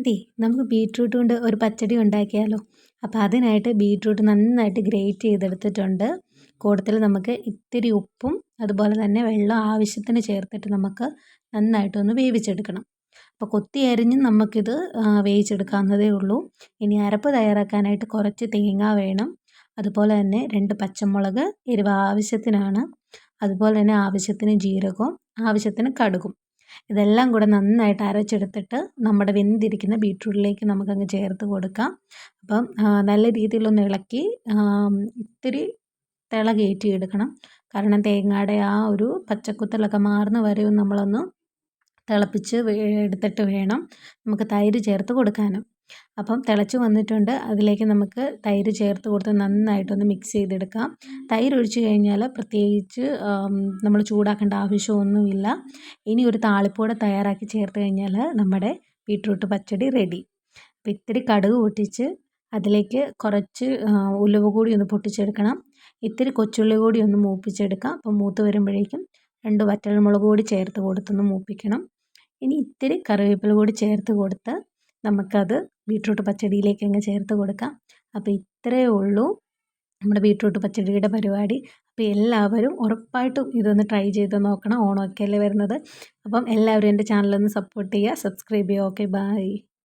അതെ നമുക്ക് ബീട്രൂട്ട് കൊണ്ട് ഒരു പച്ചടി ഉണ്ടാക്കിയാലോ? അപ്പോൾ അതിനായിട്ട് ബീട്രൂട്ട് നന്നായിട്ട് ഗ്രേറ്റ് ചെയ്തെടുത്തിട്ടുണ്ട്. കൂടുതൽ നമുക്ക് ഇത്തിരി ഉപ്പും അതുപോലെ തന്നെ വെള്ളം ആവശ്യത്തിന് ചേർത്തിട്ട് നമുക്ക് നന്നായിട്ടൊന്ന് വേവിച്ചെടുക്കണം. അപ്പോൾ കൊത്തി അരിഞ്ഞ് നമുക്കിത് വേവിച്ചെടുക്കാവുന്നതേ ഉള്ളൂ. ഇനി അരപ്പ് തയ്യാറാക്കാനായിട്ട് കുറച്ച് തേങ്ങ വേണം. അതുപോലെ തന്നെ രണ്ട് പച്ചമുളക് എരിവ് ആവശ്യത്തിനാണ് അതുപോലെ തന്നെ ആവശ്യത്തിന് ജീരകവും ആവശ്യത്തിന് കടുകും. ഇതെല്ലാം കൂടെ നന്നായിട്ട് അരച്ചെടുത്തിട്ട് നമ്മുടെ വെന്തിരിക്കുന്ന ബീട്രൂട്ടിലേക്ക് നമുക്കങ്ങ് ചേർത്ത് കൊടുക്കാം. അപ്പം നല്ല രീതിയിലൊന്ന് ഇളക്കി ഇത്തിരി തിള കയറ്റിയെടുക്കണം. കാരണം തേങ്ങയുടെ ആ ഒരു പച്ചക്കുത്തലൊക്കെ മാറുന്ന വരെയും നമ്മളൊന്ന് തിളപ്പിച്ച് എടുത്തിട്ട് വേണം നമുക്ക് തൈര് ചേർത്ത് കൊടുക്കാനും. അപ്പം തിളച്ച് വന്നിട്ടുണ്ട്. അതിലേക്ക് നമുക്ക് തൈര് ചേർത്ത് കൊടുത്ത് നന്നായിട്ടൊന്ന് മിക്സ് ചെയ്തെടുക്കാം. തൈര് ഒഴിച്ച് കഴിഞ്ഞാൽ പ്രത്യേകിച്ച് നമ്മൾ ചൂടാക്കേണ്ട ആവശ്യമൊന്നുമില്ല. ഇനി ഒരു താളിപ്പൂടെ തയ്യാറാക്കി ചേർത്ത് കഴിഞ്ഞാൽ നമ്മുടെ ബീട്രൂട്ട് പച്ചടി റെഡി അപ്പോൾ ഇത്തിരി കടുക് പൊട്ടിച്ച് അതിലേക്ക് കുറച്ച് ഉലുവ കൂടി ഒന്ന് പൊട്ടിച്ചെടുക്കണം. ഇത്തിരി കൊച്ചുള്ളി കൂടി ഒന്ന് മൂപ്പിച്ചെടുക്കാം. അപ്പം മൂത്ത് വരുമ്പോഴേക്കും രണ്ട് വറ്റൽമുളക് കൂടി ചേർത്ത് കൊടുത്തൊന്ന് മൂപ്പിക്കണം. ഇനി ഇത്തിരി കറിവേപ്പില കൂടി ചേർത്ത് കൊടുത്ത് നമുക്കത് ബീട്രൂട്ട് പച്ചടിയിലേക്ക് അങ്ങ് ചേർത്ത് കൊടുക്കാം. അപ്പോൾ ഇത്രയേ ഉള്ളൂ നമ്മുടെ ബീട്രൂട്ട് പച്ചടിയുടെ പരിപാടി. അപ്പോൾ എല്ലാവരും ഉറപ്പായിട്ടും ഇതൊന്ന് ട്രൈ ചെയ്ത് നോക്കണം. ഓണമൊക്കെ അല്ലേ വരുന്നത്. അപ്പം എല്ലാവരും എന്റെ ചാനലൊന്ന് സപ്പോർട്ട് ചെയ്യുക. സബ്സ്ക്രൈബ് ചെയ്യുക. Okay bye.